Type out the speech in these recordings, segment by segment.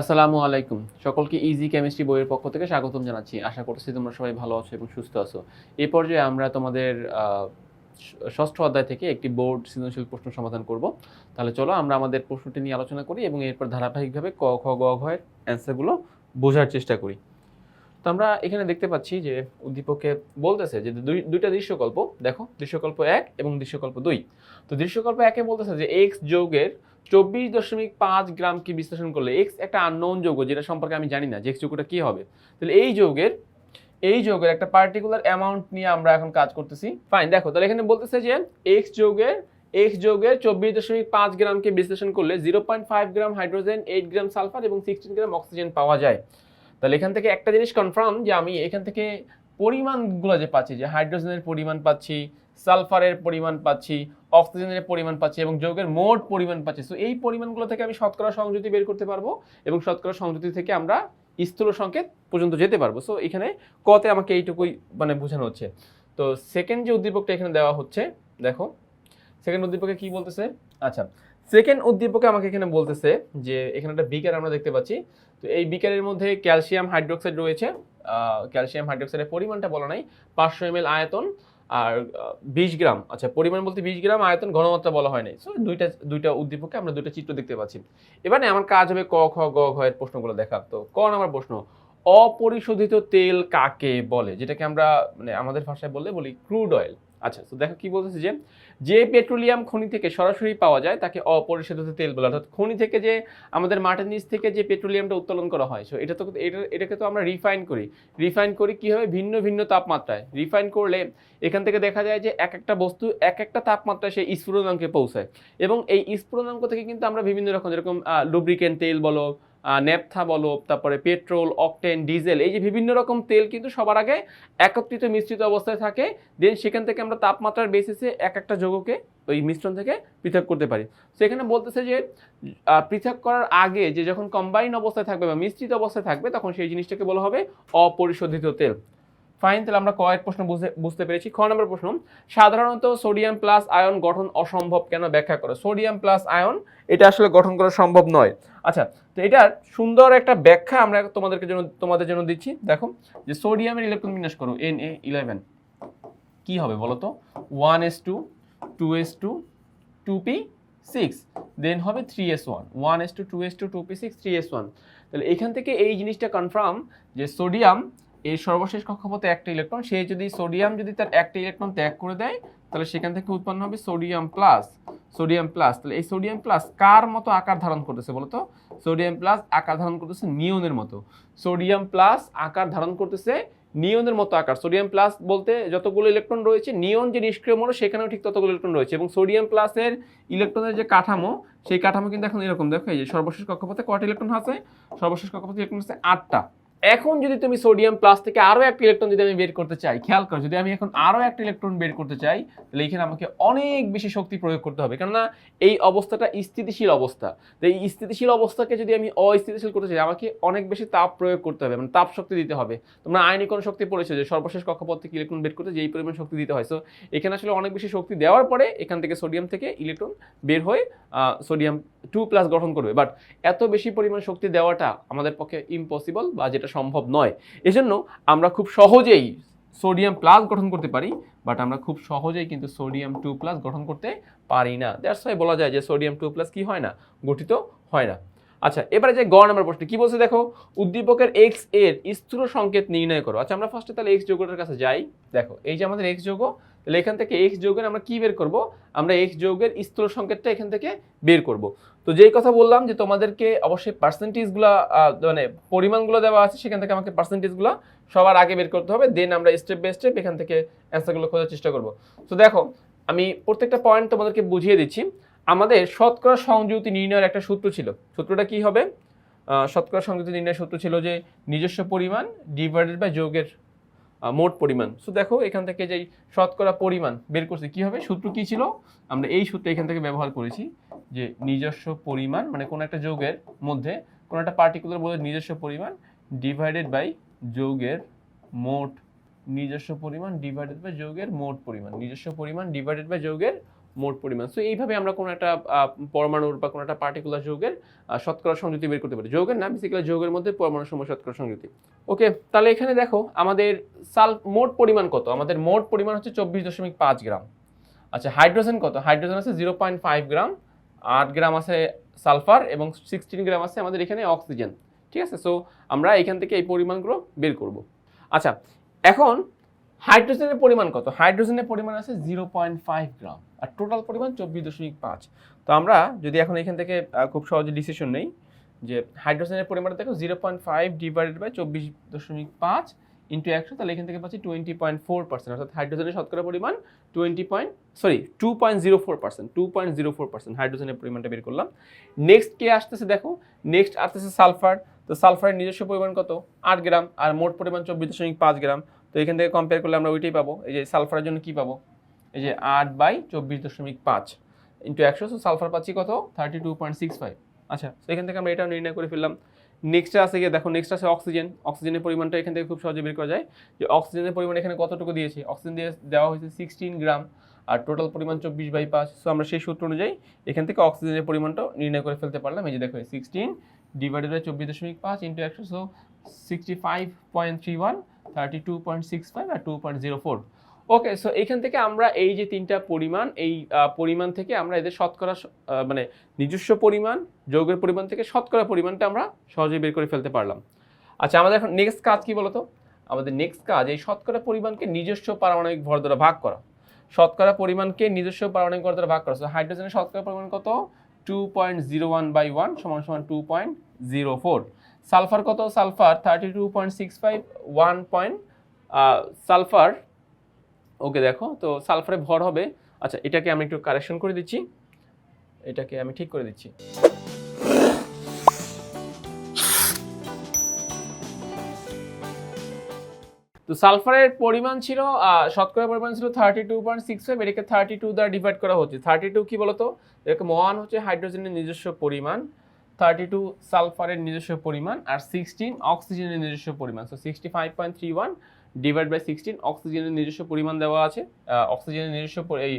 আসসালামু আলাইকুম। সকলকে ইজি কেমিস্ট্রি বইয়ের পক্ষ থেকে স্বাগতম জানাচ্ছি। আশা করছি তোমরা সবাই ভালো আছো এবং সুস্থ আছো। এই পর্যায়ে আমরা তোমাদের ষষ্ঠ অধ্যায় থেকে একটি বোর্ড সৃজনশীল প্রশ্ন সমাধান করব। তাহলে চলো আমরা আমাদের প্রশ্নটি নিয়ে আলোচনা করি এবং এরপর ধারাবাহিকভাবে ক, খ, গ, ঘ এর অ্যান্সারগুলো বোঝার চেষ্টা করি। তো আমরা এখানে দেখতে পাচ্ছি যে উদ্দীপকে বলতেছে যে দুই, দুইটা দৃশ্যকল্প, দেখো, দৃশ্যকল্প এক এবং দৃশ্যকল্প দুই। তো দৃশ্যকল্প একে বলতেছে যে এক্স যৌগের চব্বিশ দশমিক পাঁচ গ্রামকে বিশ্লেষণ করলে এক্স একটা আননোন যৌগ যেটা সম্পর্কে আমি জানি না, যে এক্স যৌগটা কি হবে? তাহলে এই যৌগের এই যৌগের একটা পার্টিকুলার অ্যামাউন্ট নিয়ে আমরা এখন কাজ করতেছি। ফাইন দেখো, তাহলে এখানে বলতেছে যে এক্স যৌগের এক্স যৌগের চব্বিশ দশমিক পাঁচ গ্রামকে বিশ্লেষণ করলে zero point five gram hydrogen eight gram sulphur এবং সিক্সটিন গ্রাম অক্সিজেন পাওয়া যায়। তাহলে এখান থেকে একটা জিনিস কনফার্ম যে আমি এখান থেকে পরিমাণগুলো যে পাচ্ছি, যে হাইড্রোজেনের পরিমাণ পাচ্ছি সালফারের পরিমাণ পাচ্ছি, অক্সিজেনের পরিমাণ পাচ্ছি এবং যৌগের মোট পরিমাণ পাচ্ছি। সো এই পরিমাণগুলো থেকে আমি শতকরা সংযুতি বের করতে পারব এবং শতকরা সংযুতি থেকে আমরা স্থূল সংকেত পর্যন্ত যেতে পারব। সো এখানে কতে আমাকে এইটুকুই মানে বোঝানো হচ্ছে। তো সেকেন্ড যে উদ্দীপকটা এখানে দেওয়া হচ্ছে, দেখো সেকেন্ড উদ্দীপকে কি বলতেছে? আচ্ছা সেকেন্ড উদ্দীপকে আমাকে এখানে বলতেছে যে, এখানে একটা বিকার আমরা দেখতে পাচ্ছি। তো, এই বিকারের মধ্যে ক্যালসিয়াম হাইড্রোক্সাইড রয়েছে। ক্যালসিয়াম হাইড্রোক্সাইডের পরিমাণটা বলা নাই, পাঁচশো এম আয়তন আর বিশ গ্রাম আচ্ছা পরিমাণ বলতে বিশ গ্রাম আয়তন ঘনমাত্রা বলা হয় নাই সো দুইটা দুইটা উদ্দীপকে আমরা দুইটা চিত্র দেখতে পাচ্ছি। এবারে আমার কাজ হবে ক, খ, গ, ঘ এর প্রশ্নগুলো দেখা তো ক নাম্বার প্রশ্ন, অপরিশোধিত তেল কাকে বলে? যেটাকে আমরা মানে আমাদের ভাষায় বললে বলি ক্রুড অয়েল আচ্ছা তো দেখো কি বলতেছে যে যে পেট্রোলিয়াম খনি থেকে সরাসরি পাওয়া যায়, তাকে অপরিশোধিত তেল বলে। অর্থাৎ খনি থেকে যে, আমাদের মাটির নিচ থেকে যে পেট্রোলিয়ামটা উত্তোলন করা হয় সো এটা তো, এটা, এটাকে তো আমরা রিফাইন করি। রিফাইন করি কীভাবে? ভিন্ন ভিন্ন তাপমাত্রায়। রিফাইন করলে এখান থেকে দেখা যায় যে, এক একটা বস্তু, এক একটা তাপমাত্রায় সেই স্ফুটনাঙ্কে পৌঁছায়। এবং এই স্ফুটনাঙ্ক থেকে কিন্তু আমরা বিভিন্ন রকম, যেরকম লুব্রিকেন্ট তেল বলো নেপথা বলো, তারপরে পেট্রোল, অকটেন, ডিজেল, এই যে বিভিন্ন রকম তেল কিন্তু সবার আগে একত্রিত মিশ্রিত অবস্থায় থাকে। দেন সেখান থেকে আমরা তাপমাত্রার বেসিসে এক একটা যোগকে ওই মিশ্রণ থেকে পৃথক করতে পারি। সেখানে বলতেছে যে পৃথক করার আগে যে যখন কম্বাইন অবস্থায় থাকবে বা মিশ্রিত অবস্থায় থাকবে, তখন সেই জিনিসটাকে বলা হবে অপরিশোধিত তেল। ফাইন তাহলে আমরা কয়েক প্রশ্ন বুঝতে পেরেছি। খ নম্বর প্রশ্ন, সাধারণত সোডিয়াম প্লাস আয়ন গঠন অসম্ভব কেন ব্যাখ্যা করো? সোডিয়াম প্লাস আয়ন এটা আসলে গঠন করা সম্ভব নয়। আচ্ছা তো এটার সুন্দর একটা ব্যাখ্যা আমরা তোমাদেরকে জন্য, তোমাদের জন্য দিচ্ছি। দেখো, যে সোডিয়ামের ইলেকট্রন বিন্যাস করো এন এ ইলেভেন কি হবে বলো তো? One S two two S two two P six then হবে three S one one S two two S two two P six three S one তাহলে এখান থেকে এই জিনিসটা কনফার্ম যে সোডিয়াম এর সর্বশেষ কক্ষপথে একটা ইলেকট্রন, সে যদি সোডিয়াম যদি তার একটা ইলেকট্রন ত্যাগ করে দেয়, তাহলে সেখান থেকে উৎপন্ন হবে সোডিয়াম প্লাস সোডিয়াম প্লাস। তাহলে এই সোডিয়াম প্লাস কার মতো আকার ধারণ করতেছে বলতো? সোডিয়াম প্লাস আকার ধারণ করতেছে নিয়নের মতো। সোডিয়াম প্লাস আকার ধারণ করতেছে নিয়নের মতো আকার। সোডিয়াম প্লাস বলতে যতগুলো ইলেকট্রন রয়েছে, নিয়ন যে নিষ্ক্রিয় মৌল সেখানেও ঠিক ততগুলো ইলেকট্রন রয়েছে। এবং সোডিয়াম প্লাসের ইলেকট্রনের যে কাঠামো, সেই কাঠামো কিন্তু এখন এরকম। দেখো এই যে সর্বশেষ কক্ষপথে কয়টা ইলেকট্রন আছে? সর্বশেষ কক্ষপথে ইলেকট্রন আছে আটটা। এখন যদি তুমি সোডিয়াম প্লাস থেকে আরও একটা ইলেকট্রন যদি আমি বের করতে চাই, খেয়াল করো, যদি আমি এখন আরও একটা ইলেকট্রন বের করতে চাই, তাহলে এখানে আমাকে অনেক বেশি শক্তি প্রয়োগ করতে হবে। কেননা এই অবস্থাটা স্থিতিশীল অবস্থা। তো এই স্থিতিশীল অবস্থাকে যদি আমি অস্থিতিশীল করতে চাই, আমাকে অনেক বেশি তাপ প্রয়োগ করতে হবে মানে তাপ শক্তি দিতে হবে। তোমরা আয়নিকরণ শক্তি পড়েছো? যে সর্বশেষ কক্ষপথ থেকে ইলেকট্রন বের করতে, যেই পরিমাণ শক্তি দিতে হয়। সো এখানে আসলে অনেক বেশি শক্তি দেওয়ার পরে এখান থেকে সোডিয়াম থেকে ইলেকট্রন বের হয়ে সোডিয়াম টু প্লাস গঠন করবে। বাট এত বেশি পরিমাণ শক্তি দেওয়াটা আমাদের পক্ষে ইম্পসিবল বা যেটা সম্ভব নয়। এজন্য আমরা খুব সহজেই সোডিয়াম প্লাস গঠন করতে পারি, বাট আমরা খুব সহজেই কিন্তু সোডিয়াম টু প্লাস গঠন করতে পারি না। দ্যাটস ওয়াই বলা যায় যে সোডিয়াম টু প্লাস কি হয় না? গঠিত হয় না। আচ্ছা এবারে যে গ নাম্বার প্রশ্ন কি বলছে দেখো? উদ্দীপকের এক্সের স্থূল সংকেত নির্ণয় করো। আচ্ছা আমরা ফার্স্টে তাহলে এক্স যৌগটার কাছে যাই। দেখো, এই যে আমাদের এক্স যৌগ, তাহলে এখান থেকে এক্স যৌগের আমরা কি বের করব? আমরা এক্স যৌগের স্থূল সংকেতটা এখান থেকে বের করব। তো যেই কথা বললাম যে তোমাদেরকে অবশ্যই পার্সেন্টেজগুলো মানে পরিমাণগুলো দেওয়া আছে, সেখান থেকে আমাকে পার্সেন্টেজগুলো সবার আগে বের করতে হবে দেন আমরা স্টেপ বাই স্টেপ এখান থেকে অ্যান্সারগুলো খোঁজার চেষ্টা করব। তো দেখো, আমি প্রত্যেকটা পয়েন্ট তোমাদেরকে বুঝিয়ে দিচ্ছি। আমাদের শতকরা সংযুতি নির্ণয়ের একটা সূত্র ছিল। সূত্রটা কি হবে? শতকরা সংযুতি নির্ণয়ের সূত্র ছিল যে নিজস্ব পরিমাণ ডিভাইডেড বাই যোগের মোট পরিমাণ। সো দেখো, এখান থেকে যেই শতকরা পরিমাণ বের করছি, কি হবে? সূত্র কি ছিল? আমরা এই সূত্র এখান থেকে ব্যবহার করেছি যে নিজস্ব পরিমাণ মানে কোনো একটা যোগের মধ্যে কোনো একটা পার্টিকুলার বলে নিজস্ব পরিমাণ ডিভাইডেড বাই যৌগের মোট, নিজস্ব পরিমাণ ডিভাইডেড বাই যৌগের মোট পরিমাণ, নিজস্ব পরিমাণ ডিভাইডেড বাই যৌগের মোট পরিমাণ। সো এইভাবে আমরা কোনো একটা পরমাণুর বা কোনো একটা পার্টিকুলার যৌগের শতকরা সংযুতি বের করতে পারি। যৌগের না বেসিক্যালি যৌগের মধ্যে পরমাণু সময় শতকরা সংযুতি ওকে তাহলে এখানে দেখো, আমাদের সাল, মোট পরিমাণ কত? আমাদের মোট পরিমাণ হচ্ছে চব্বিশ দশমিক পাঁচ গ্রাম। আচ্ছা হাইড্রোজেন কত? হাইড্রোজেন আছে জিরো পয়েন্ট ফাইভ গ্রাম, আট গ্রাম আছে সালফার এবং সিক্সটিন গ্রাম আছে আমাদের এখানে অক্সিজেন। ঠিক আছে? সো আমরা এখান থেকে এই পরিমাণগুলো বের করব। আচ্ছা এখন হাইড্রোজেনের পরিমাণ কত? হাইড্রোজেনের পরিমাণ আছে জিরো পয়েন্ট ফাইভ গ্রাম আর টোটাল পরিমাণ চব্বিশ দশমিক পাঁচ। তো আমরা যদি এখন এখান থেকে খুব সহজে ডিসিশন নেই যে হাইড্রোজেনের পরিমাণ দেখো zero point five divided by চব্বিশ দশমিক পাঁচ ইন্টু একশো, তাহলে এখান থেকে পাচ্ছি টোয়েন্টি পয়েন্ট ফোর পার্সেন্ট। অর্থাৎ হাইড্রোজেনের শতকরা পরিমাণ twenty point sorry two point zero four percent two point zero four percent হাইড্রোজেনের পরিমাণটা বের করলাম। নেক্সট কে আসতেছে দেখো নেক্সট আসতেছে সালফার। তো সালফারের নিজস্ব পরিমাণ কত? আট গ্রাম, আর মোট পরিমাণ চব্বিশ দশমিক পাঁচ গ্রাম। তো এখান থেকে কম্পেয়ার করলে আমরা ওইটাই পাবো। এই যে সালফারের জন্য কি পাবো? এই যে আট বাই চব্বিশ দশমিক পাঁচ ইন্টু একশো সালফার পাচ্ছি কত? Thirty two point six five আচ্ছা তো এখান থেকে আমরা এটাও নির্ণয় করে ফেললাম। নেক্সট আছে গিয়ে দেখো নেক্সট আছে অক্সিজেন অক্সিজেনের পরিমাণটা এখান থেকে খুব সহজে বের করা যায়। যে অক্সিজেনের পরিমাণ এখানে কতটুকু দিয়েছে? অক্সিজেন দিয়ে দেওয়া হয়েছে সিক্সটিন গ্রাম আর টোটাল পরিমাণ চব্বিশ বাই পাঁচ। সো আমরা সেই সূত্র অনুযায়ী এখান থেকে অক্সিজেনের পরিমাণটাও নির্ণয় করে ফেলতে পারলাম। এই যে দেখো সিক্সটিন ডিভাইডেড বাই চব্বিশ দশমিক পাঁচ ইন্টু একশো so sixty five point three one thirty two point six five আর two point zero four okay so এখান থেকে আমরা এই যে তিনটা পরিমাণ এই পরিমাণ থেকে আমরা এদের শতকরা স- মানে নিজস্ব পরিমাণ যৌগের পরিমাণ থেকে শতকরা পরিমাণটা আমরা সহজেই বের করে ফেলতে পারলাম। আচ্ছা আমাদের এখন নেক্সট কাজ কি বলতো? আমাদের নেক্সট কাজ এই শতকরা পরিমাণকে নিজস্ব পারমাণবিক ভর দ্বারা ভাগ করা। শতকরা পরিমাণকে নিজস্ব পারমাণবিক ভর দ্বারা ভাগ করা। So, হাইড্রোজেনের শতকরা পরিমাণ কত? Two point zero one by one সমান সমান two point zero four sulphur কত? Sulphur thirty two point six five one point sulphur, okay দেখো, তো সালফারে ভর হবে। আচ্ছা এটাকে আমি একটু কারেকশন করে দিচ্ছি। এটাকে আমি ঠিক করে দিচ্ছি। তো সালফারের পরিমাণ ছিল শতকরা পরিমাণ ছিল thirty two point six five এটাকে থার্টি টু দ্বারা ডিভাইড করা হচ্ছে। থার্টি টু কি বলতো? এরকম ওয়ান হচ্ছে হাইড্রোজেনের নিজস্ব পরিমাণ। থার্টি টু সালফারের নিজস্ব পরিমাণ আর সিক্সটিন অক্সিজেনের নিজস্ব পরিমাণ। So sixty five point three one divide by sixteen অক্সিজেনের নিজস্ব পরিমাণ দেওয়া আছে। অক্সিজেনের নিজস্ব এই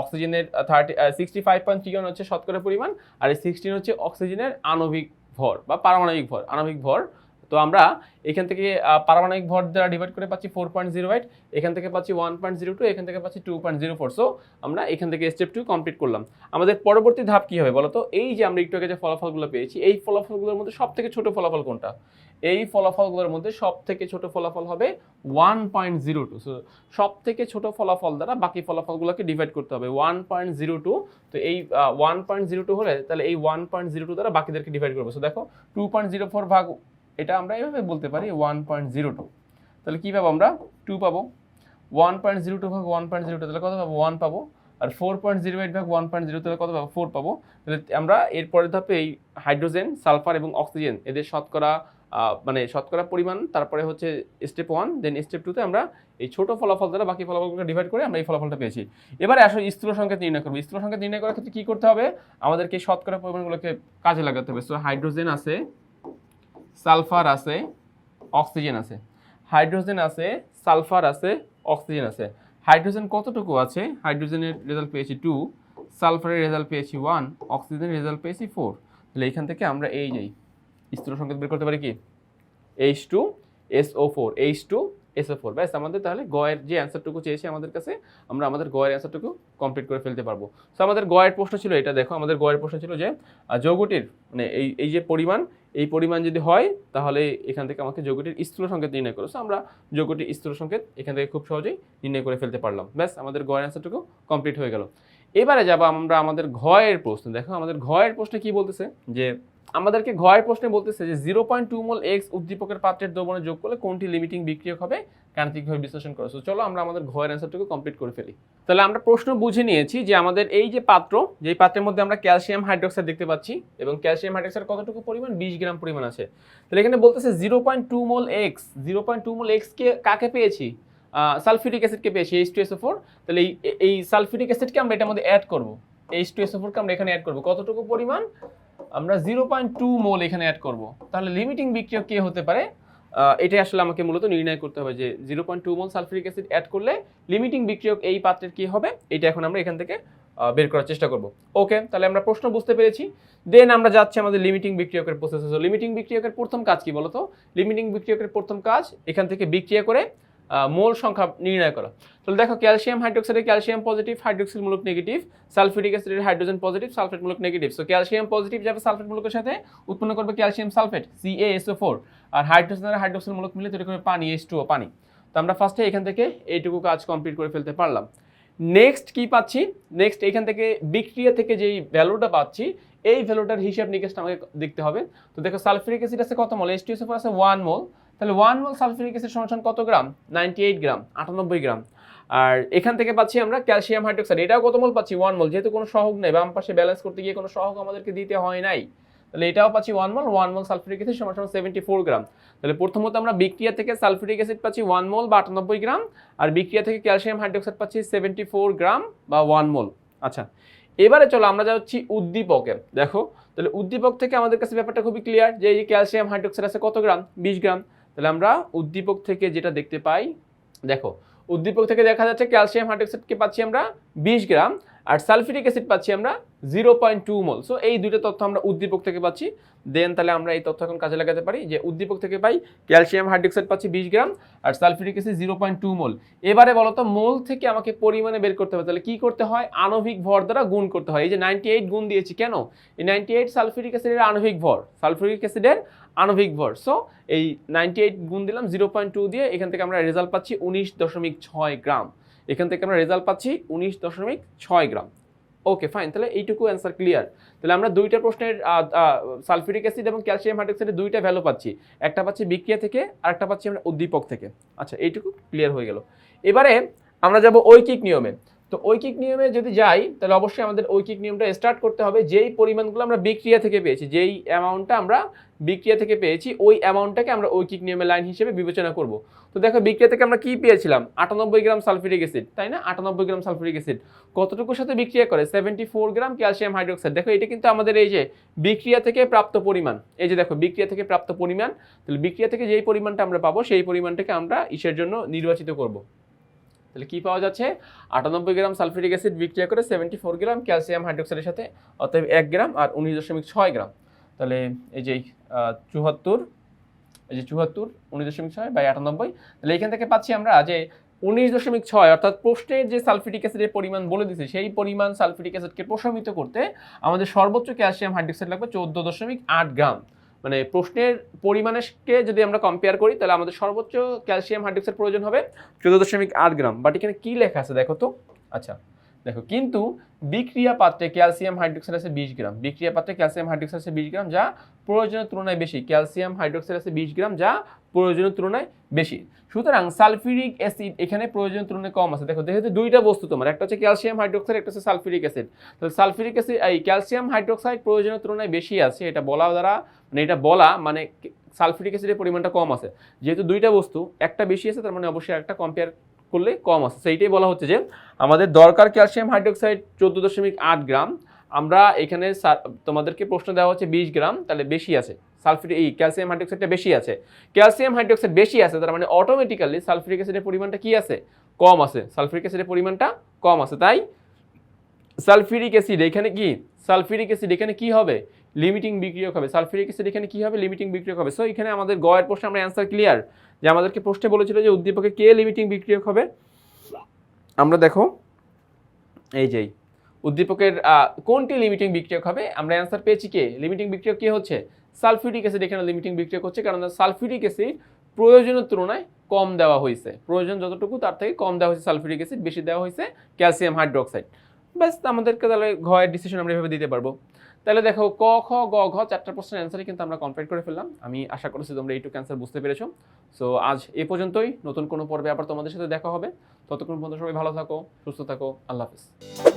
অক্সিজেনের thirty sixty five point three one হচ্ছে শতকরা পরিমাণ আর এই সিক্সটিন হচ্ছে অক্সিজেনের আণবিক ভর বা পারমাণবিক ভর। আণবিক ভর তো আমরা এখান থেকে পারমাণবিক ভর দ্বারা ডিভাইড করে পাচ্ছি ফোর পয়েন্ট জিরো এইট এখান থেকে পাচ্ছি ওয়ান পয়েন্ট জিরো টু এখান থেকে পাচ্ছি two point zero four so আমরা এখান থেকে স্টেপ টু কমপ্লিট করলাম। আমাদের পরবর্তী ধাপ কী হবে বলতো এই যে আমরা একটু আগে যে ফলাফলগুলো পেয়েছি, এই ফলাফলগুলোর মধ্যে সব থেকে ছোটো ফলাফল কোনটা? এই ফলাফলগুলোর মধ্যে সব থেকে ছোট ফলাফল হবে one point zero two so সব থেকে ছোট ফলাফল দ্বারা বাকি ফলাফলগুলোকে ডিভাইড করতে হবে ওয়ান পয়েন্ট জিরো টু তো এই ওয়ান পয়েন্ট জিরো টু হলে তাহলে এই ওয়ান পয়েন্ট জিরো টু দ্বারা বাকিদেরকে ডিভাইড করব। সো দেখো টু পয়েন্ট জিরো ফোর ভাগ এটা আমরা এভাবে বলতে পারি ওয়ান পয়েন্ট জিরো টু তাহলে কী পাবো আমরা? টু পাবো। ওয়ান পয়েন্ট জিরো টু ভাগ ওয়ান পয়েন্ট জিরো টু তাহলে কত পাবো? ওয়ান পাবো। আর ফোর পয়েন্ট জিরো এইট ভাগ ওয়ান পয়েন্ট জিরো তাহলে কত পাবো? ফোর পাবো। তাহলে আমরা এর পরের ধাপে এই হাইড্রোজেন সালফার এবং অক্সিজেন এদের শতকরা মানে শতকরা পরিমাণ, তারপরে হচ্ছে স্টেপ ওয়ান দেন স্টেপ টুতে আমরা এই ছোট ফলাফল দ্বারা বাকি ফলাফলগুলোকে ডিভাইড করে আমরা এই ফলাফলটা পেয়েছি। এবারে আসলে স্থূল সংকেত নির্ণয় করব। স্থূল সংকেত নির্ণয় করার ক্ষেত্রে কী করতে হবে? আমাদেরকে শতকরা পরিমাণগুলোকে কাজে লাগাতে হবে। সো হাইড্রোজেন আছে সালফার আছে, অক্সিজেন আছে। হাইড্রোজেন আছে, সালফার আছে, অক্সিজেন আছে। হাইড্রোজেন কতটুকু আছে? হাইড্রোজেনের রেজাল্ট পেয়েছি টু সালফারের রেজাল্ট পেয়েছি ওয়ান অক্সিজেনের রেজাল্ট পেয়েছি ফোর তাহলে এইখান থেকে আমরা এই যাই স্থূল সংকেত বের করতে পারি কি? H two S O four H two S O four ব্যাস, আমাদের তাহলে গয়ের যে অ্যান্সারটুকু চেয়েছে আমাদের কাছে, আমরা আমাদের গয়ের অ্যান্সারটুকু কমপ্লিট করে ফেলতে পারব। সো আমাদের গয়ের প্রশ্ন ছিল এটা, দেখো, আমাদের গয়ের প্রশ্ন ছিল যে যৌগটির মানে এই এই যে পরিমাণ এই পরিমাণ যদি হয়, তাহলে এখান থেকে আমাকে যৌগটির স্থূল সংকেত নির্ণয় করো। সো আমরা যৌগটির স্থূল সংকেত এখান থেকে খুব সহজেই নির্ণয় করে ফেলতে পারলাম। ব্যাস, আমাদের গয়ের অ্যান্সারটুকু কমপ্লিট হয়ে গেল। এবারে যাব আমরা আমাদের ঘয়ের প্রশ্ন। দেখো, আমাদের ঘয়ের প্রশ্নে কি বলতেছে? যে আমাদেরকে ঘয়ের প্রশ্নে বলতেছে যে zero point two mole X উদ্দীপকের পাত্রের দ্রবণে যোগ করলে কোনটি লিমিটিং বিক্রিয়ক হবে? গাণিতিকভাবে বিশ্লেষণ করো। চলো আমরা আমাদের ঘয়ের অ্যান্সারটুকু কমপ্লিট করে ফেলি। তাহলে আমরা প্রশ্ন বুঝে নিয়েছি যে আমাদের এই যে পাত্র, যেই পাত্রের মধ্যে আমরা ক্যালসিয়াম হাইড্রোক্সাইড দেখতে পাচ্ছি এবং ক্যালসিয়াম হাইড্রোক্সাইড কতটুকু পরিমাণ? বিশ গ্রাম পরিমাণ আছে। তাহলে এখানে বলতেছে zero point two mole X zero point two mole এক্সকে কাকে পেয়েছি? সালফিউরিক অ্যাসিডকে পেয়েছি এইচ টু এসও ফোর তাহলে এই এই সালফিউরিক অ্যাসিডকে আমরা এটার মধ্যে অ্যাড করব। এইচ টু এসও ফোরকে আমরা এখানে অ্যাড করব। কতটুকু পরিমাণ? আমরা জিরো পয়েন্ট টু মোল এখানে অ্যাড করব। তাহলে লিমিটিং বিক্রিয়ক কে হতে পারে? এটাই আসলে আমাকে মূলত নির্ণয় করতে হবে যে zero point two mole sulphuric acid add করলে লিমিটিং বিক্রিয়ক এই পাত্রের কি হবে? এটা এখন আমরা এখান থেকে বের করার চেষ্টা করব। ওকে তাহলে আমরা প্রশ্ন বুঝতে পেরেছি। দেন আমরা যাচ্ছি আমাদের লিমিটিং বিক্রিয়কের প্রসেসে লিমিটিং বিক্রিয়কের প্রথম কাজ কি বলতো? লিমিটিং বিক্রিয়কের প্রথম কাজ এখান থেকে বিক্রিয়া করে মোল সংখ্যা নির্ণয় করা। তাহলে দেখো ক্যালসিয়াম হাইড্রোক্সাইডে ক্যালসিয়াম পজিটিভ হাইড্রোক্সিল মূলক নেগেটিভ সালফিউরিক অ্যাসিডের হাইড্রোজেন পজিটিভ সালফেট মূলক নেগেটিভ সো ক্যালসিয়াম পজিটিভ যাবে সালফেট মূলকের সাথে, উৎপন্ন করবে calcium sulphate C A S O four R hydrogen আর হাইড্রোক্সিল মূলক মিলে তৈরি করবে পানি এইচ টুও পানি। তো আমরা ফার্স্টে এখান থেকে এইটুকু কাজ কমপ্লিট করে ফেলতে পারলাম। নেক্সট কি পাচ্ছি? নেক্সট এখান থেকে বিক্রিয়া থেকে যেই ভ্যালুটা পাচ্ছি, এই ভ্যালুটার হিসাব নিকেশটা আমাকে দেখতে হবে। তো দেখো সালফিউরিক অ্যাসিড আছে কত মোল? এইচ টু আছে ওয়ান মোল। তাহলে ওয়ান মোল সালফিউরিক অ্যাসিড সমান কত গ্রাম? নাইনটি এইট গ্রাম, আটানব্বই গ্রাম। আর এখান থেকে পাচ্ছি আমরা ক্যালসিয়াম হাইড্রোক্সাইড এটাও কত মোল পাচ্ছি? ওয়ান মোল যেহেতু কোনো সহগ নেই, বাম পাশে ব্যালেন্স করতে গিয়ে কোনো সহগ আমাদেরকে দিতে হয় নাই। তাহলে এটাও পাচ্ছি one mole one mole sulphuric acid সমান সমান সেভেন্টি ফোর গ্রাম। তাহলে প্রথমত আমরা বিক্রিয়া থেকে সালফিউরিক অ্যাসিড পাচ্ছি ওয়ান মোল বা আটানব্বই গ্রাম, আর বিক্রিয়া থেকে ক্যালসিয়াম হাইড্রোক্সাইড পাচ্ছি সেভেন্টি ফোর গ্রাম বা ওয়ান মোল আচ্ছা এবারে চলো আমরা যাচ্ছি উদ্দীপকে। দেখো, তাহলে উদ্দীপক থেকে আমাদের কাছে ব্যাপারটা খুবই ক্লিয়ার যে এই ক্যালসিয়াম হাইড্রোক্সাইড আছে কত গ্রাম? বিশ গ্রাম। তাহলে আমরা উদ্দীপক থেকে যেটা দেখতে পাই, দেখো, উদ্দীপক থেকে দেখা যাচ্ছে ক্যালসিয়াম হাইড্রোক্সাইডকে পাচ্ছি আমরা বিশ গ্রাম। আর সালফিউরিক অ্যাসিড পাচ্ছি আমরা zero point two mole. So এই দুইটা তথ্য আমরা উদ্দীপক থেকে পাচ্ছি। দেন তাহলে আমরা এই তথ্য এখন কাজে লাগাতে পারি যে উদ্দীপক থেকে পাই ক্যালসিয়াম হাইড্রোক্সাইড পাচ্ছি বিশ গ্রাম আর sulphuric acid zero point two mole. এবারে বলো তো, মোল থেকে আমাকে পরিমাণে বের করতে হবে। তাহলে কী করতে হয়? আণবিক ভর দ্বারা গুণ করতে হয়। এই যে নাইনটি এইট গুণ দিয়েছি কেন? এই নাইনটি এইট সালফিউরিক অ্যাসিডের আণবিক ভর সালফিউরিক অ্যাসিডের আণবিক ভর। সো এই নাইনটি এইট গুণ দিলাম জিরো পয়েন্ট টু দিয়ে এখান থেকে আমরা রেজাল্ট পাচ্ছি উনিশ দশমিক ছয় গ্রাম। এখান থেকে আমরা রেজাল্ট পাচ্ছি উনিশ দশমিক ছয় গ্রাম। ওকে ফাইন তাহলে এইটুকু অ্যান্সার ক্লিয়ার তাহলে আমরা দুইটা প্রশ্নের সালফিউরিক অ্যাসিড এবং ক্যালসিয়াম হাইড্রোক্সাইডের দুইটা ভ্যালু পাচ্ছি। একটা পাচ্ছি বিক্রিয়া থেকে আর একটা পাচ্ছি আমরা উদ্দীপক থেকে। আচ্ছা এইটুকু ক্লিয়ার হয়ে গেল। এবারে আমরা যাব ঐকিক নিয়মে। তো ঐকিক নিয়মে যদি যাই, তাহলে অবশ্যই আমাদের ঐকিক নিয়মটা স্টার্ট করতে হবে, যেই পরিমাণগুলো আমরা বিক্রিয়া থেকে পেয়েছি, যেই অ্যামাউন্টটা আমরা বিক্রিয়া থেকে পেয়েছি, ওই অ্যামাউন্টটাকে আমরা ঐকিক নিয়মের লাইন হিসেবে বিবেচনা করব। তো দেখো, বিক্রিয়া থেকে আমরা কি পেয়েছিলাম? আটানব্বই গ্রাম সালফিউরিক অ্যাসিড তাই না? আটানব্বই গ্রাম সালফিউরিক অ্যাসিড কতটুকুর সাথে বিক্রিয়া করে? Seventy four gram calcium hydroxide দেখো, এটা কিন্তু আমাদের এই যে বিক্রিয়া থেকে প্রাপ্ত পরিমাণ, এই যে দেখো, বিক্রিয়া থেকে প্রাপ্ত পরিমাণ, তাহলে বিক্রিয়া থেকে যেই পরিমাণটা আমরা পাবো, সেই পরিমাণটাকে আমরা ইসের জন্য নির্বাচিত করব। তাহলে কি পাওয়া যাচ্ছে? আটানব্বই গ্রাম সালফিউরিক অ্যাসিড বিক্রিয়া করে সেভেন্টি ফোর গ্রাম ক্যালসিয়াম হাইড্রোক্সাইডের সাথে, অতএব এক গ্রাম আর উনিশ দশমিক ছয় গ্রাম। তাহলে এই যে চুহাত্তর এই যে চুহাত্তর উনিশ দশমিক ছয় বাই আটানব্বই, তাহলে এখান থেকে পাচ্ছি আমরা যে উনিশ দশমিক ছয়, অর্থাৎ প্রশ্নের যে সালফিটিক অ্যাসিডের পরিমাণ বলে দিছে, সেই পরিমাণ সালফিটিক অ্যাসিডকে প্রশমিত করতে আমাদের সর্বোচ্চ ক্যালসিয়াম হাইড্রোক্সাইড লাগবে চোদ্দ দশমিক আট গ্রাম। মানে প্রশ্নের পরিমাণকে যদি আমরা কম্পেয়ার করি, তাহলে আমাদের সর্বোচ্চ ক্যালসিয়াম হাইড্রোক্সাইড প্রয়োজন হবে চোদ্দ দশমিক আট গ্রাম। বাট এখানে কী লেখা আছে দেখো তো? আচ্ছা। দেখো, কিন্তু বিক্রিয়া পাত্রে ক্যালসিয়াম হাইড্রোক্সাইড আছে বিশ গ্রাম। বিক্রিয়া পাত্রে ক্যালসিয়াম হাইড্রোক্সাইড আছে বিশ গ্রাম, যা প্রয়োজনের তুলনায় বেশি। ক্যালসিয়াম হাইড্রোক্সাইড আছে বিশ গ্রাম, যা প্রয়োজনের তুলনায় বেশি। সুতরাং সালফিউরিক অ্যাসিড এখানে প্রয়োজনের তুলনায় কম আছে। দেখো, যেহেতু দুইটা বস্তু তোমার, একটা হচ্ছে ক্যালসিয়াম হাইড্রোক্সাইড, একটা হচ্ছে সালফিউরিক অ্যাসিড। তাহলে সালফিউরিক অ্যাসিড, এই ক্যালসিয়াম হাইড্রোক্সাইড প্রয়োজনের তুলনায় বেশি আছে, এটা বলা দ্বারা মানে এটা বলা মানে সালফিউরিক অ্যাসিডের পরিমাণটা কম আছে। যেহেতু দুইটা বস্তু, একটা বেশি আছে, তার মানে অবশ্যই একটা কম্পেয়ার করলে কম আছে। সেইটাই বলা হচ্ছে যে আমাদের দরকার ক্যালসিয়াম হাইড্রোক্সাইড চোদ্দ দশমিক আট গ্রাম। আমরা এখানে তোমাদেরকে প্রশ্ন দেওয়া হচ্ছে বিশ গ্রাম, তাহলে বেশি আছে। সালফিউরিক, এই ক্যালসিয়াম হাইড্রোক্সাইডটা বেশি আছে। ক্যালসিয়াম হাইড্রোক্সাইড বেশি আছে, তার মানে অটোমেটিক্যালি সালফিউরিক অ্যাসিডের পরিমাণটা কি আছে? কম আছে। সালফিউরিক অ্যাসিডের পরিমাণটা কম আছে। তাই সালফিউরিক অ্যাসিড, এখানে কি? সালফিউরিক অ্যাসিড, এখানে কি হবে? লিমিটিং বিক্রিয়ক হবে। সালফিউরিক অ্যাসিড, এখানে কি হবে? লিমিটিং বিক্রিয়ক হবে। সো এখানে আমাদের গয়ের প্রশ্নে আমরা অ্যান্সার ক্লিয়ার যে আমাদেরকে প্রশ্নে বলেছিল যে উদ্দীপকে কে লিমিটিং বিক্রিয়ক হবে? আমরা দেখো, এই যেই উদ্দীপকের কোনটি লিমিটিং বিক্রিয়ক হবে? আমরা অ্যান্সার পেয়েছি কে? লিমিটিং বিক্রিয়ক কে হচ্ছে? সালফিউরিক অ্যাসিড, এখানে লিমিটিং বিক্রিয়ক হচ্ছে, কারণ সালফিউরিক অ্যাসিড প্রয়োজনের তুলনায় কম দেওয়া হয়েছে। প্রয়োজন যতটুকু, তার থেকে কম দেওয়া হয়েছে সালফিউরিক অ্যাসিড, বেশি দেওয়া হয়েছে ক্যালসিয়াম হাইড্রোক্সাইড। ব্যাস, আমাদেরকে তাহলে ঘয়ের ডিসিশন আমরা এভাবে দিতে পারব। তাহলে দেখো, ক, খ, গ, ঘ চারটা প্রশ্নের অ্যান্সারই কিন্তু আমরা কমপ্লিট করে ফেললাম। আমি আশা করছি তোমরা এইটুকু অ্যান্সার বুঝতে পেরেছ। সো আজ এ পর্যন্তই। নতুন কোনো পর্বে আবার তোমাদের সাথে দেখা হবে। ততক্ষণ পর্যন্ত সবাই ভালো থাকো, সুস্থ থাকো। আল্লাহ হাফিজ।